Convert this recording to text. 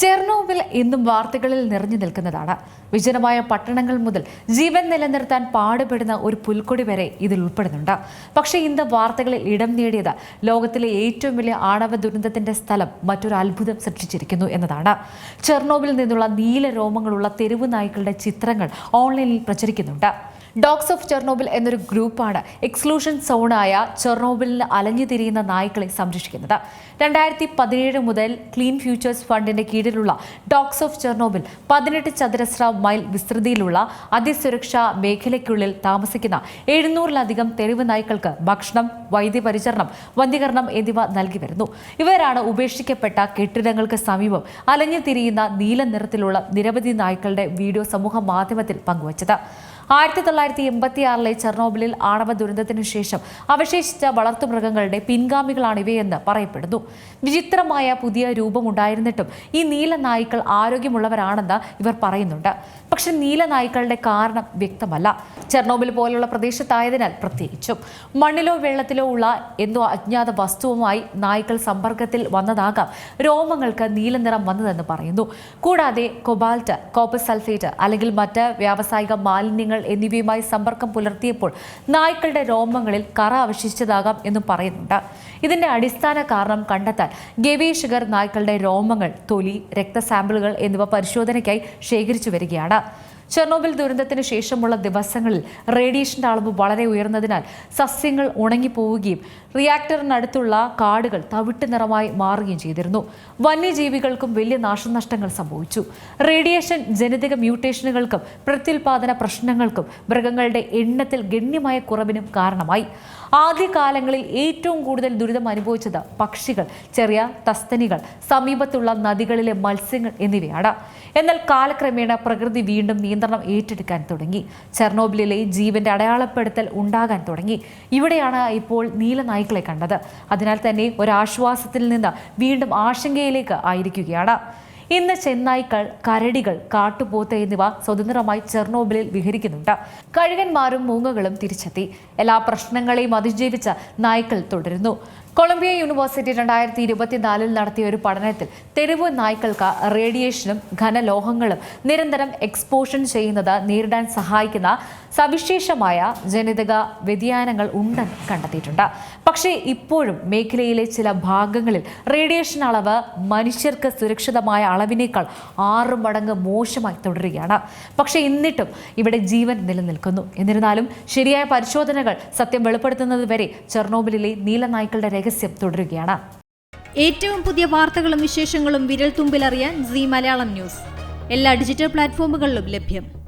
ചെർണോബിൽ ഇന്നും വാർത്തകളിൽ നിറഞ്ഞു നിൽക്കുന്നതാണ്. വിജനമായ പട്ടണങ്ങൾ മുതൽ ജീവൻ നിലനിർത്താൻ പാടുപെടുന്ന ഒരു പുൽക്കൊടി വരെ ഇതിൽ ഉൾപ്പെടുന്നുണ്ട്. പക്ഷേ ഇന്ന് വാർത്തകളിൽ ഇടം നേടിയത് ലോകത്തിലെ ഏറ്റവും വലിയ ആണവ ദുരന്തത്തിന്റെ സ്ഥലം മറ്റൊരു അത്ഭുതം സൃഷ്ടിച്ചിരിക്കുന്നു എന്നതാണ്. ചെർണോബിൽ നിന്നുള്ള നീല രോമങ്ങളുള്ള തെരുവ് നായ്ക്കളുടെ ചിത്രങ്ങൾ ഓൺലൈനിൽ പ്രചരിക്കുന്നുണ്ട്. ഡോഗ്സ് ഓഫ് ചെർണോബിൽ എന്നൊരു ഗ്രൂപ്പാണ് എക്സ്ക്ലൂഷൻ സോണായ ചെർണോബിലിന് അലഞ്ഞു തിരിയുന്ന നായ്ക്കളെ സംരക്ഷിക്കുന്നത്. രണ്ടായിരത്തി പതിനേഴ് മുതൽ ക്ലീൻ ഫ്യൂച്ചേഴ്സ് ഫണ്ടിന്റെ കീഴിലുള്ള ഡോഗ്സ് ഓഫ് ചെർണോബിൽ പതിനെട്ട് ചതുരശ്ര മൈൽ വിസ്തൃതിയിലുള്ള അതിസുരക്ഷാ മേഖലയ്ക്കുള്ളിൽ താമസിക്കുന്ന എഴുന്നൂറിലധികം തെരുവ് നായ്ക്കൾക്ക് ഭക്ഷണം വൈദ്യപരിചരണം വന്യകരണം എന്നിവ നൽകി വരുന്നു. ഇവരാണ് ഉപേക്ഷിക്കപ്പെട്ട കെട്ടിടങ്ങൾക്ക് സമീപം അലഞ്ഞു തിരിയുന്ന നീല നിറത്തിലുള്ള നിരവധി നായ്ക്കളുടെ വീഡിയോ സമൂഹ മാധ്യമത്തിൽ പങ്കുവച്ചത്. ആയിരത്തി തൊള്ളായിരത്തി എൺപത്തി ആറിലെ ചെർണോബിലിൽ ആണവ ദുരന്തത്തിനു ശേഷം അവശേഷിച്ച വളർത്തുമൃഗങ്ങളുടെ പിൻഗാമികളാണ് ഇവയെന്ന് പറയപ്പെടുന്നു. വിചിത്രമായ പുതിയ രൂപമുണ്ടായിരുന്നിട്ടും ഈ നീല നായ്ക്കൾ ആരോഗ്യമുള്ളവരാണെന്ന് ഇവർ പറയുന്നുണ്ട്. പക്ഷെ നീല നായ്ക്കളുടെ കാരണം വ്യക്തമല്ല. ചെർണോബിൽ പോലുള്ള പ്രദേശത്തായതിനാൽ പ്രത്യേകിച്ചും. മണ്ണിലോ വെള്ളത്തിലോ ഉള്ള എന്തോ അജ്ഞാത വസ്തുവുമായി നായ്ക്കൾ സമ്പർക്കത്തിൽ വന്നതാകാം രോമങ്ങൾക്ക് നീലനിറം വന്നതെന്ന് പറയുന്നു. കൂടാതെ കൊബാൾട്ട് കോപ്പർ സൾഫേറ്റ് അല്ലെങ്കിൽ മറ്റ് വ്യാവസായിക മാലിന്യങ്ങൾ എന്നിവയുമായി സമ്പർക്കം പുലർത്തിയപ്പോൾ നായ്ക്കളുടെ രോമങ്ങളിൽ കറ അവശേഷിച്ചതാകാം എന്നും പറയുന്നുണ്ട്. ഇതിന്റെ അടിസ്ഥാന കാരണം കണ്ടെത്താൻ ഗവേഷകർ നായ്ക്കളുടെ രോമങ്ങൾ തൊലി രക്തസാമ്പിളുകൾ എന്നിവ പരിശോധനയ്ക്കായി ശേഖരിച്ചു വരികയാണ്. ചെർണോബിൽ ദുരന്തത്തിന് ശേഷമുള്ള ദിവസങ്ങളിൽ റേഡിയേഷന്റെ അളവ് വളരെ ഉയർന്നതിനാൽ സസ്യങ്ങൾ ഉണങ്ങിപ്പോവുകയും റിയാക്ടറിനടുത്തുള്ള കാടുകൾ തവിട്ട് നിറമായി മാറുകയും ചെയ്തിരുന്നു. വന്യജീവികൾക്കും വലിയ നാശനഷ്ടങ്ങൾ സംഭവിച്ചു. റേഡിയേഷൻ ജനിതക മ്യൂട്ടേഷനുകൾക്കും പ്രത്യുൽപാദന പ്രശ്നങ്ങൾക്കും മൃഗങ്ങളുടെ എണ്ണത്തിൽ ഗണ്യമായ കുറവിനും കാരണമായി. ആദ്യകാലങ്ങളിൽ ഏറ്റവും കൂടുതൽ ദുരിതം അനുഭവിച്ചത് പക്ഷികൾ ചെറിയ തസ്തനികൾ സമീപത്തുള്ള നദികളിലെ മത്സ്യങ്ങൾ എന്നിവയാണ്. എന്നാൽ കാലക്രമേണ പ്രകൃതി വീണ്ടും ഏറ്റെടുക്കാൻ തുടങ്ങി. ചെർണോബിലിലെ ജീവന്റെ അടയാളപ്പെടുത്തൽ ഉണ്ടാകാൻ തുടങ്ങി. ഇവിടെയാണ് ഇപ്പോൾ നീലനായ്ക്കളെ കണ്ടത്. അതിനാൽ തന്നെ ഒരാശ്വാസത്തിൽ നിന്ന് വീണ്ടും ആശങ്കയിലേക്ക് ആയിരിക്കുകയാണ്. ഇന്ന് ചെന്നായ്ക്കൾ കരടികൾ കാട്ടുപോത്ത് എന്നിവ സ്വതന്ത്രമായി ചെർണോബിലിൽ വിഹരിക്കുന്നുണ്ട്. കഴുകന്മാരും മൂങ്ങകളും തിരിച്ചെത്തി. എല്ലാ പ്രശ്നങ്ങളെയും അതിജീവിച്ച നായ്ക്കൾ തുടരുന്നു. കൊളംബിയ യൂണിവേഴ്സിറ്റി രണ്ടായിരത്തി ഇരുപത്തിനാലിൽ നടത്തിയ ഒരു പഠനത്തിൽ തെരുവ് നായ്ക്കൾക്ക് റേഡിയേഷനും ഘനലോഹങ്ങളും നിരന്തരം എക്സ്പോഷൻ ചെയ്യുന്നത് നേരിടാൻ സഹായിക്കുന്ന സവിശേഷമായ ജനിതക വ്യതിയാനങ്ങൾ ഉണ്ടെന്ന് കണ്ടെത്തിയിട്ടുണ്ട്. പക്ഷേ ഇപ്പോഴും മേഖലയിലെ ചില ഭാഗങ്ങളിൽ റേഡിയേഷൻ അളവ് മനുഷ്യർക്ക് സുരക്ഷിതമായ അളവിനേക്കാൾ ആറ് മടങ്ങ് മോശമായി തുടരുകയാണ്. പക്ഷേ എന്നിട്ടും ഇവിടെ ജീവൻ നിലനിൽക്കുന്നു. എന്നിരുന്നാലും ശരിയായ പരിശോധനകൾ സത്യം വെളിപ്പെടുത്തുന്നത് വരെ ചെർണോബിലിലെ നീലനായ്ക്കളുടെ രഹസ്യം തുടരുകയാണ്. ഏറ്റവും പുതിയ വാർത്തകളും വിശേഷങ്ങളും വിരൽ തുമ്പിലറിയാൻ സി മലയാളം ന്യൂസ്. എല്ലാ ഡിജിറ്റൽ പ്ലാറ്റ്ഫോമുകളിലും ലഭ്യം.